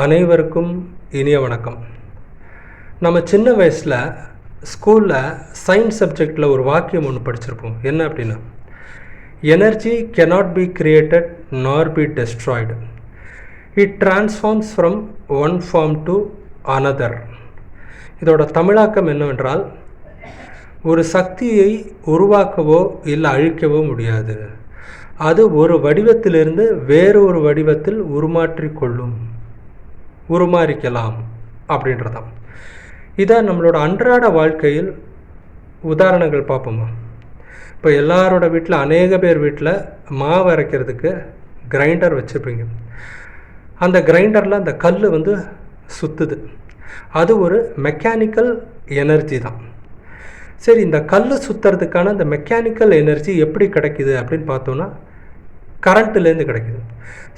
அனைவருக்கும் இனிய வணக்கம். நம்ம சின்ன வயசில் ஸ்கூலில் சயின்ஸ் சப்ஜெக்டில் ஒரு வாக்கியம் ஒன்று படிச்சிருப்போம். என்ன அப்படின்னா energy cannot be created nor be destroyed it transforms from one form to another இதோட தமிழாக்கம் என்னவென்றால் ஒரு சக்தியை உருவாக்கவோ இல்லை அழிக்கவோ முடியாது. அது ஒரு வடிவத்திலிருந்து வேறு ஒரு வடிவத்தில் உருமாற்றிக்கொள்ளும் உருமாறிக்கலாம் அப்படின்றதாம். இதை நம்மளோட அன்றாட வாழ்க்கையில் உதாரணங்கள் பார்ப்போமா? இப்போ எல்லாரோட வீட்டில் அநேக பேர் வீட்டில் மாவு அரைக்கிறதுக்கு கிரைண்டர் வச்சுருப்பீங்க. அந்த கிரைண்டரில் அந்த கல் வந்து சுற்றுது அது ஒரு மெக்கானிக்கல் எனர்ஜி தான். சரி இந்த கல் சுற்றுறதுக்கான அந்த மெக்கானிக்கல் எனர்ஜி எப்படி கிடைக்குது அப்படின்னு பார்த்தோன்னா கரண்ட்டுலேருந்து கிடைக்குது.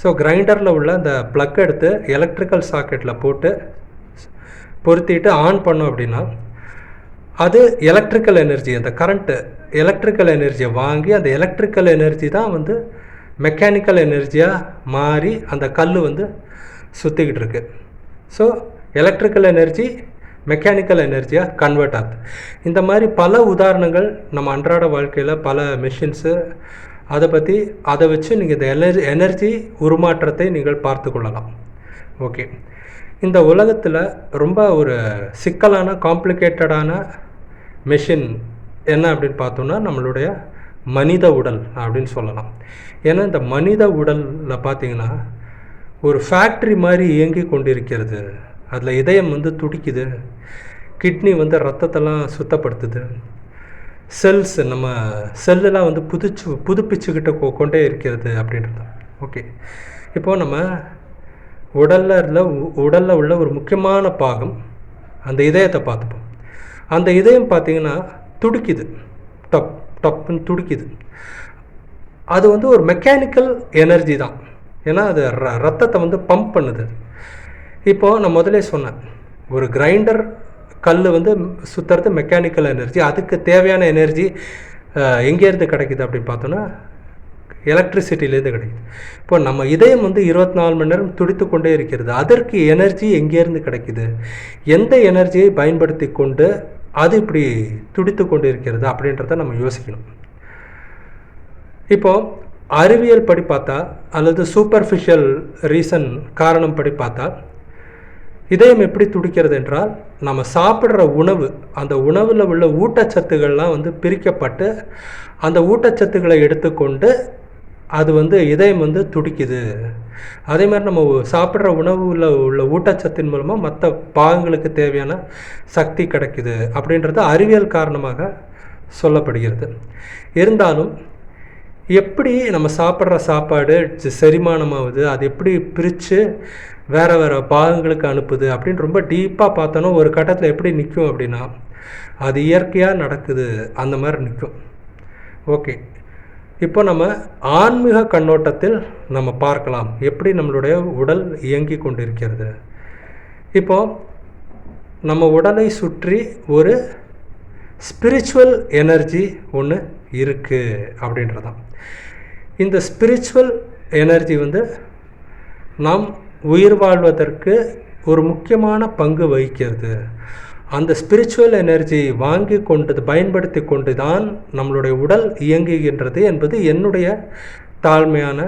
ஸோ கிரைண்டரில் உள்ள அந்த ப்ளக் எடுத்து எலக்ட்ரிக்கல் சாக்கெட்டில் போட்டு பொருத்திட்டு ஆன் பண்ணோம் அப்படின்னா அது எலக்ட்ரிக்கல் எனர்ஜி அந்த கரண்ட்டு எலக்ட்ரிக்கல் எனர்ஜியை வாங்கி அந்த எலக்ட்ரிக்கல் எனர்ஜி தான் வந்து மெக்கானிக்கல் எனர்ஜியாக மாறி அந்த கல் வந்து சுற்றிக்கிட்டு இருக்கு. ஸோ எலக்ட்ரிக்கல் எனர்ஜி மெக்கானிக்கல் எனர்ஜியாக கன்வெர்ட் ஆகுது. இந்த மாதிரி பல உதாரணங்கள் நம்ம அன்றாட வாழ்க்கையில் பல மிஷின்ஸு அதை பற்றி அதை வச்சு நீங்கள் இந்த எனர்ஜி எனர்ஜி உருமாற்றத்தை நீங்கள் பார்த்து கொள்ளலாம். ஓகே இந்த உலகத்தில் ரொம்ப ஒரு சிக்கலான காம்ப்ளிகேட்டடான மெஷின் என்ன அப்படின்னு பார்த்தோம்னா நம்மளுடைய மனித உடல் அப்படின்னு சொல்லலாம். ஏன்னா இந்த மனித உடலில் பார்த்தீங்கன்னா ஒரு ஃபேக்ட்ரி மாதிரி இயங்கி கொண்டிருக்கிறது. அதில் இதயம் வந்து துடிக்குது. கிட்னி வந்து ரத்தத்தெல்லாம் சுத்தப்படுத்துது. செல்ஸ் நம்ம செல்லெல்லாம் வந்து புதுச்சு புதுப்பிச்சுக்கிட்ட கொ கொண்டே இருக்கிறது அப்படின்றது. ஓகே இப்போது நம்ம உடலில் உடலில் உள்ள ஒரு முக்கியமான பாகம் அந்த இதயத்தை பார்த்துப்போம். அந்த இதயம் பார்த்தீங்கன்னா துடிக்குது. டப் டப்புன்னு துடிக்குது. அது வந்து ஒரு மெக்கானிக்கல் எனர்ஜி தான். ஏன்னா அது ர ரத்தத்தை வந்து பம்ப் பண்ணுது. இப்போது நான் முதலே சொன்னேன். ஒரு கிரைண்டர் கல் வந்து சுற்றுறது மெக்கானிக்கல் எனர்ஜி அதுக்கு தேவையான எனர்ஜி எங்கேருந்து கிடைக்குது அப்படின்னு பார்த்தோன்னா எலக்ட்ரிசிட்டிலேருந்து கிடைக்குது. இப்போ நம்ம இதயம் வந்து இருபத்தி நாலு மணி நேரம் துடித்து கொண்டே இருக்கிறது. அதற்கு எனர்ஜி எங்கேருந்து கிடைக்குது? எந்த எனர்ஜியை பயன்படுத்தி கொண்டு அது இப்படி துடித்து கொண்டு இருக்கிறது அப்படின்றத நம்ம யோசிக்கணும். இப்போது அறிவியல் படி பார்த்தா அல்லது சூப்பர்ஃபிஷியல் ரீசன் காரணம் படி பார்த்தா இதயம் எப்படி துடிக்கிறது என்றால் நம்ம சாப்பிட்ற உணவு அந்த உணவில் உள்ள ஊட்டச்சத்துக்கள்லாம் வந்து பிரிக்கப்பட்டு அந்த ஊட்டச்சத்துக்களை எடுத்துக்கொண்டு அது வந்து இதயம் வந்து துடிக்குது. அதே மாதிரி நம்ம சாப்பிட்ற உணவில் உள்ள ஊட்டச்சத்தின் மூலமாக மற்ற பாகங்களுக்கு தேவையான சக்தி கிடைக்குது அப்படின்றது அறிவியல் காரணமாக சொல்லப்படுகிறது. இருந்தாலும் எப்படி நம்ம சாப்பிட்ற சாப்பாடு செரிமானமாகுது அது எப்படி பிரித்து வேறு வேறு பாகங்களுக்கு அனுப்புது அப்படின்னு ரொம்ப டீப்பாக பார்த்தோன்னா ஒரு கட்டத்தில் எப்படி நிற்கும் அப்படின்னா அது இயற்கையாக நடக்குது அந்த மாதிரி நிற்கும் ஓகே. இப்போ நம்ம ஆன்மீக கண்ணோட்டத்தில் நம்ம பார்க்கலாம் எப்படி நம்மளுடைய உடல் இயங்கி கொண்டிருக்கிறது. இப்போ நம்ம உடலை சுற்றி ஒரு ஸ்பிரிச்சுவல் எனர்ஜி ஒன்று இருக்குது அப்படின்றதான் இந்த ஸ்பிரிச்சுவல் எனர்ஜி வந்து நாம் உயிர் வாழ்வதற்கு ஒரு முக்கியமான பங்கு வகிக்கிறது. அந்த ஸ்பிரிச்சுவல் எனர்ஜி வாங்கி கொண்டது பயன்படுத்தி கொண்டு தான் நம்மளுடைய உடல் இயங்குகின்றது என்பது என்னுடைய தாழ்மையான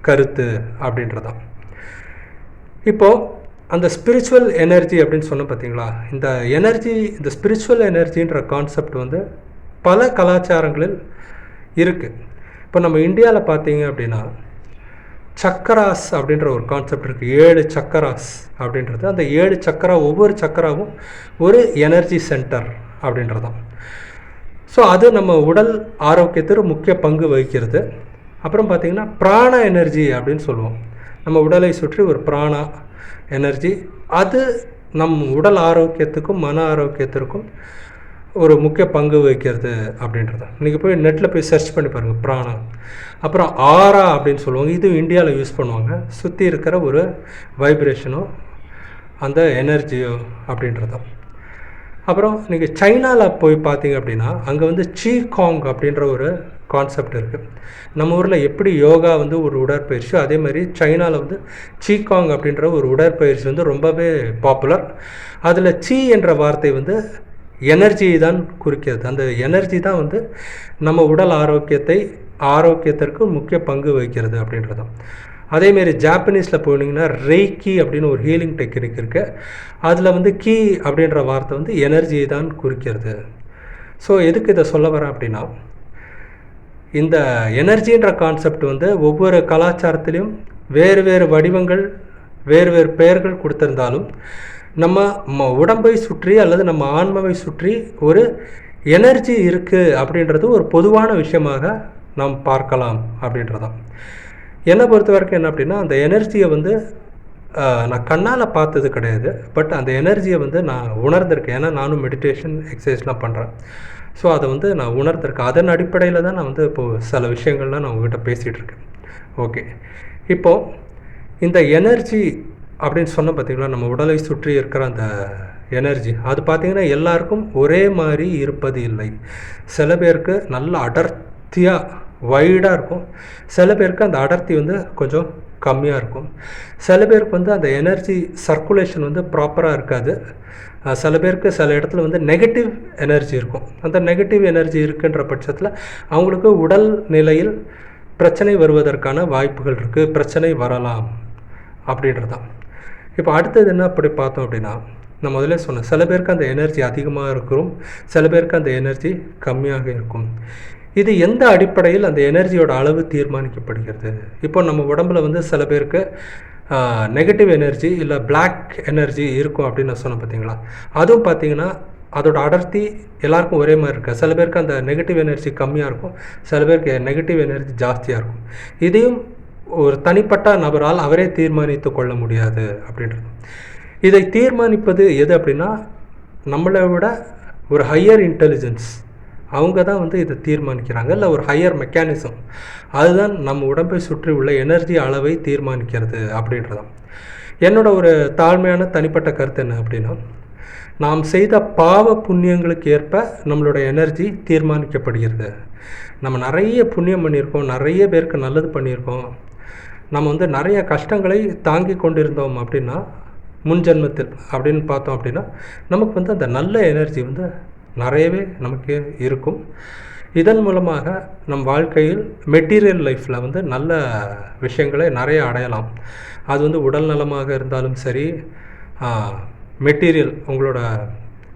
கருத்து அப்படின்றதான் இப்போது அந்த ஸ்பிரிச்சுவல் எனர்ஜி அப்படின்னு சொன்ன பார்த்தீங்களா இந்த எனர்ஜி இந்த ஸ்பிரிச்சுவல் எனர்ஜின்ற கான்செப்ட் வந்து பல கலாச்சாரங்களில் இருக்குது இப்போ நம்ம இந்தியாவில் பார்த்தீங்க அப்படின்னா சக்கராஸ் அப்படின்ற ஒரு கான்செப்ட் இருக்குது ஏழு சக்கராஸ் அப்படின்றது. அந்த ஏழு சக்கரா ஒவ்வொரு சக்கராவும் ஒரு எனர்ஜி சென்டர் அப்படின்றதான் ஸோ அது நம்ம உடல் ஆரோக்கியத்திற்கு முக்கிய பங்கு வகிக்கிறது. அப்புறம் பார்த்திங்கன்னா பிராண எனர்ஜி அப்படின்னு சொல்லுவோம். நம்ம உடலை சுற்றி ஒரு பிராணா எனர்ஜி அது நம் உடல் ஆரோக்கியத்துக்கும் மன ஆரோக்கியத்திற்கும் ஒரு முக்கிய பங்கு வகிக்கிறது அப்படின்றது. நீங்கள் போய் நெட்டில் போய் சர்ச் பண்ணி பாருங்கள் பிராணம். அப்புறம் ஆரா அப்படின்னு சொல்லுவாங்க இது இந்தியாவில் யூஸ் பண்ணுவாங்க. சுற்றி இருக்கிற ஒரு வைப்ரேஷனோ அந்த எனர்ஜியோ அப்படின்றதோ. அப்புறம் நீங்கள் சைனாவில் போய் பார்த்தீங்க அப்படின்னா அங்கே வந்து சீ காங் அப்படின்ற ஒரு கான்செப்ட் இருக்குது நம்ம ஊரில் எப்படி யோகா வந்து ஒரு உடற்பயிற்சியோ அதே மாதிரி சைனாவில் வந்து சீகாங் அப்படின்ற ஒரு உடற்பயிற்சி வந்து ரொம்பவே பாப்புலர் அதில் சீ என்ற வார்த்தை வந்து எனர்ஜியை தான் குறிக்கிறது. அந்த எனர்ஜி தான் வந்து நம்ம உடல் ஆரோக்கியத்தை ஆரோக்கியத்திற்கு முக்கிய பங்கு வகிக்கிறது அப்படின்றதும் அதேமாரி ஜாப்பனீஸில் போனீங்கன்னா ரெய்கி அப்படின்னு ஒரு ஹீலிங் டெக்னிக் இருக்குது அதில் வந்து கீ அப்படின்ற வார்த்தை வந்து எனர்ஜியை தான் குறிக்கிறது. ஸோ எதுக்கு இதை சொல்ல வரேன் அப்படின்னா இந்த எனர்ஜின்ற கான்செப்ட் வந்து ஒவ்வொரு கலாச்சாரத்திலையும் வேறு வேறு வடிவங்கள் வேறு வேறு பெயர்கள் கொடுத்துருந்தாலும் நம்ம உடம்பை சுற்றி அல்லது நம்ம ஆன்மாவை சுற்றி ஒரு எனர்ஜி இருக்குது அப்படின்றது ஒரு பொதுவான விஷயமாக நாம் பார்க்கலாம் அப்படின்றதான் என்னை பொறுத்த வரைக்கும் என்ன அப்படின்னா அந்த எனர்ஜியை வந்து நான் கண்ணால் பார்த்தது கிடையாது. பட் அந்த எனர்ஜியை வந்து நான் உணர்ந்திருக்கேன். ஏன்னா நானும் மெடிடேஷன் எக்ஸசைஸ்லாம் பண்ணுறேன் ஸோ அதை வந்து நான் உணர்ந்திருக்கேன். அதன் அடிப்படையில் தான் நான் வந்து இப்போது சில விஷயங்கள்லாம் நான் உங்ககிட்ட பேசிகிட்டு இருக்கேன். ஓகே இப்போது இந்த எனர்ஜி அப்படின்னு சொன்ன பார்த்தீங்களா? நம்ம உடலை சுற்றி இருக்கிற அந்த எனர்ஜி அது பார்த்திங்கன்னா எல்லாருக்கும் ஒரே மாதிரி இருப்பது இல்லை. சில பேருக்கு நல்ல அடர்த்தியாக வைடாக இருக்கும். சில பேருக்கு அந்த அடர்த்தி வந்து கொஞ்சம் கம்மியாக இருக்கும். சில பேருக்கு வந்து அந்த எனர்ஜி சர்க்குலேஷன் வந்து ப்ராப்பராக இருக்காது. சில பேருக்கு சில இடத்துல வந்து நெகட்டிவ் எனர்ஜி இருக்கும். அந்த நெகட்டிவ் எனர்ஜி இருக்குன்ற பட்சத்தில் அவங்களுக்கு உடல் நிலையில் பிரச்சனை வருவதற்கான வாய்ப்புகள் இருக்குது பிரச்சனை வரலாம் அப்படின்றதான் இப்போ அடுத்தது என்ன அப்படி பார்த்தோம் அப்படின்னா நான் முதல்ல சொன்னேன் சில பேருக்கு அந்த எனர்ஜி அதிகமாக இருக்கும் சில பேருக்கு அந்த எனர்ஜி கம்மியாக இருக்கும். இது எந்த அடிப்படையில் அந்த எனர்ஜியோட அளவு தீர்மானிக்கப்படுகிறது? இப்போ நம்ம உடம்புல வந்து சில பேருக்கு நெகட்டிவ் எனர்ஜி இல்லை பிளாக் எனர்ஜி இருக்கும் அப்படின்னு நான் சொன்னேன் பார்த்தீங்களா? அதுவும் பார்த்தீங்கன்னா அதோட அடர்த்தி எல்லாருக்கும் ஒரே மாதிரி இருக்குது சில பேருக்கு அந்த நெகட்டிவ் எனர்ஜி கம்மியாக இருக்கும் சில பேருக்கு நெகட்டிவ் எனர்ஜி ஜாஸ்தியாக இருக்கும். இதையும் ஒரு தனிப்பட்ட நபரால் அவரே தீர்மானித்து கொள்ள முடியாது அப்படின்றது. இதை தீர்மானிப்பது எது அப்படின்னா நம்மளை விட ஒரு ஹையர் இன்டெலிஜென்ஸ் அவங்க தான் வந்து இதை தீர்மானிக்கிறாங்க. இல்லை ஒரு ஹையர் மெக்கானிசம் அதுதான் நம்ம உடம்பை சுற்றி உள்ள எனர்ஜி அளவை தீர்மானிக்கிறது அப்படின்றதான் என்னோட ஒரு தாழ்மையான தனிப்பட்ட கருத்து என்ன அப்படின்னா நாம் செய்த பாவ புண்ணியங்களுக்கு ஏற்ப நம்மளோட எனர்ஜி தீர்மானிக்கப்படுகிறது. நம்ம நிறைய புண்ணியம் பண்ணியிருக்கோம் நிறைய பேருக்கு நல்லது பண்ணியிருக்கோம். நம்ம வந்து நிறைய கஷ்டங்களை தாங்கி கொண்டிருந்தோம் அப்படின்னா முன் ஜென்மத்தில் அப்படின்னு பார்த்தோம் அப்படின்னா நமக்கு வந்து அந்த நல்ல எனர்ஜி வந்து நிறையவே நமக்கு இருக்கும். இதன் மூலமாக நம் வாழ்க்கையில் மெட்டீரியல் லைஃப்பில் வந்து நல்ல விஷயங்களை நிறைய அடையலாம். அது வந்து உடல் நலமாக இருந்தாலும் சரி மெட்டீரியல் உங்களோட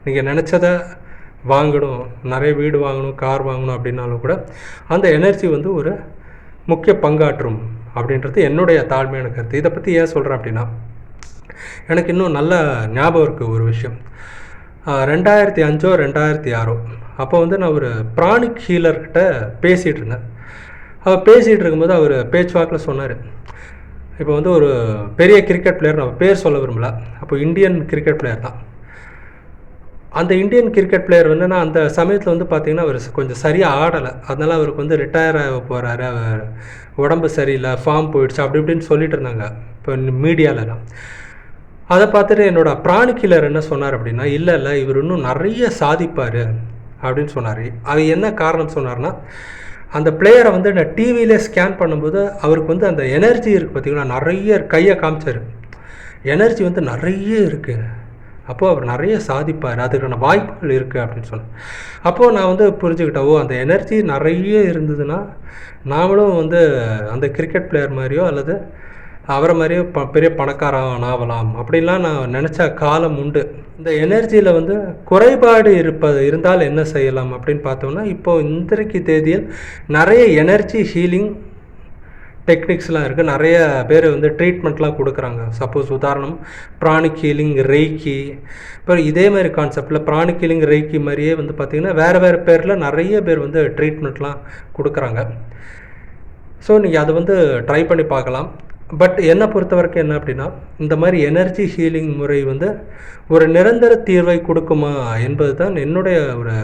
நீங்கள் நினச்சதை வாங்கணும் நிறைய வீடு வாங்கணும் கார் வாங்கணும் அப்படின்னாலும் கூட அந்த எனர்ஜி வந்து ஒரு முக்கிய பங்காற்றும். அப்படின்றது என்னுடைய தாழ்மையான கருத்து. இதை பற்றி ஏன் சொல்கிறேன் அப்படின்னா எனக்கு இன்னும் நல்ல ஞாபகம் இருக்குது ஒரு விஷயம். ரெண்டாயிரத்தி அஞ்சோ ரெண்டாயிரத்தி ஆறோ அப்போ வந்து நான் ஒரு பிராணிக் ஹீலர்கிட்ட பேசிகிட்டு இருந்தேன். அவர் பேசிகிட்டு இருக்கும்போது அவர் பேச்சுவாக்கில் சொன்னார். இப்போ வந்து ஒரு பெரிய கிரிக்கெட் பிளேயர் நான் பேர் சொல்ல விரும்பல. அப்போ இந்தியன் கிரிக்கெட் பிளேயர் தான். அந்த இந்தியன் கிரிக்கெட் பிளேயர் வந்து நான் அந்த சமயத்தில் வந்து பார்த்திங்கன்னா அவர் கொஞ்சம் சரியாக ஆடலை. அதனால் அவருக்கு வந்து ரிட்டையர் ஆக போகிறாரு அவர் உடம்பு சரியில்லை ஃபார்ம் போயிடுச்சு அப்படி இப்படின்னு சொல்லிட்டு இருந்தாங்க. இப்போ மீடியாலலாம். அதை பார்த்துட்டு என்னோட பிராணி கிளர் என்ன சொன்னார் அப்படின்னா இல்லை இல்லை இவர் இன்னும் நிறைய சாதிப்பார். அப்படின்னு சொன்னார். அது என்ன காரணம் சொன்னார்னா அந்த பிளேயரை வந்து நான் டிவியிலே ஸ்கேன் பண்ணும்போது அவருக்கு வந்து அந்த எனர்ஜி இருக்குது பார்த்திங்கன்னா நிறைய கையை காமிச்சார். எனர்ஜி வந்து நிறைய இருக்குது அப்போது அவர் நிறைய சாதிப்பார். அதுக்கான வாய்ப்புகள் இருக்குது அப்படின்னு சொன்னேன் அப்போது நான் வந்து புரிஞ்சுக்கிட்டேன். ஓ அந்த எனர்ஜி நிறைய இருந்ததுன்னா நாமளும் வந்து அந்த கிரிக்கெட் பிளேயர் மாதிரியோ அல்லது அவரை மாதிரியே ப பெரிய பணக்காரன் ஆகலாம் அப்படின்லாம் நான் நினச்ச காலம் உண்டு. இந்த எனர்ஜியில் வந்து குறைபாடு இருப்பது இருந்தால் என்ன செய்யலாம் அப்படின்னு பார்த்தோம்னா இப்போது இன்றைக்கு தேதியில் நிறைய எனர்ஜி ஹீலிங் டெக்னிக்ஸ்லாம் இருக்குது நிறைய பேர் வந்து ட்ரீட்மெண்ட்லாம் கொடுக்குறாங்க. சப்போஸ் உதாரணம் ப்ராணிக் ஹீலிங் ரெய்க்கி இப்போ இதே மாதிரி கான்செப்டில் ப்ராணிக் ஹீலிங் ரெய்க்கி மாதிரியே வந்து பார்த்திங்கன்னா வேறு வேறு பேரில் நிறைய பேர் வந்து ட்ரீட்மெண்ட்லாம் கொடுக்குறாங்க. ஸோ நீங்கள் அதை வந்து ட்ரை பண்ணி பார்க்கலாம். பட் என்னை பொறுத்த வரைக்கும் என்ன அப்படின்னா இந்த மாதிரி எனர்ஜி ஹீலிங் முறை வந்து ஒரு நிரந்தர தீர்வை கொடுக்குமா என்பது தான் என்னுடைய ஒரு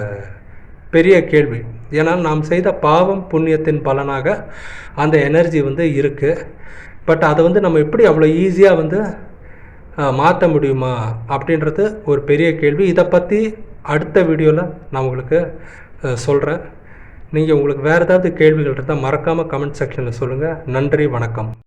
பெரிய கேள்வி. ஏன்னா நாம் செய்த பாவம் புண்ணியத்தின் பலனாக அந்த எனர்ஜி வந்து இருக்குது பட் அதை வந்து நம்ம எப்படி அவ்வளோ ஈஸியாக வந்து மாற்ற முடியுமா அப்படின்றது ஒரு பெரிய கேள்வி. இதை பற்றி அடுத்த வீடியோவில் நான் உங்களுக்கு சொல்கிறேன் நீங்கள் உங்களுக்கு வேறு ஏதாவது கேள்விகள் இருந்தால் மறக்காமல் கமெண்ட் செக்ஷனில் சொல்லுங்கள் நன்றி வணக்கம்.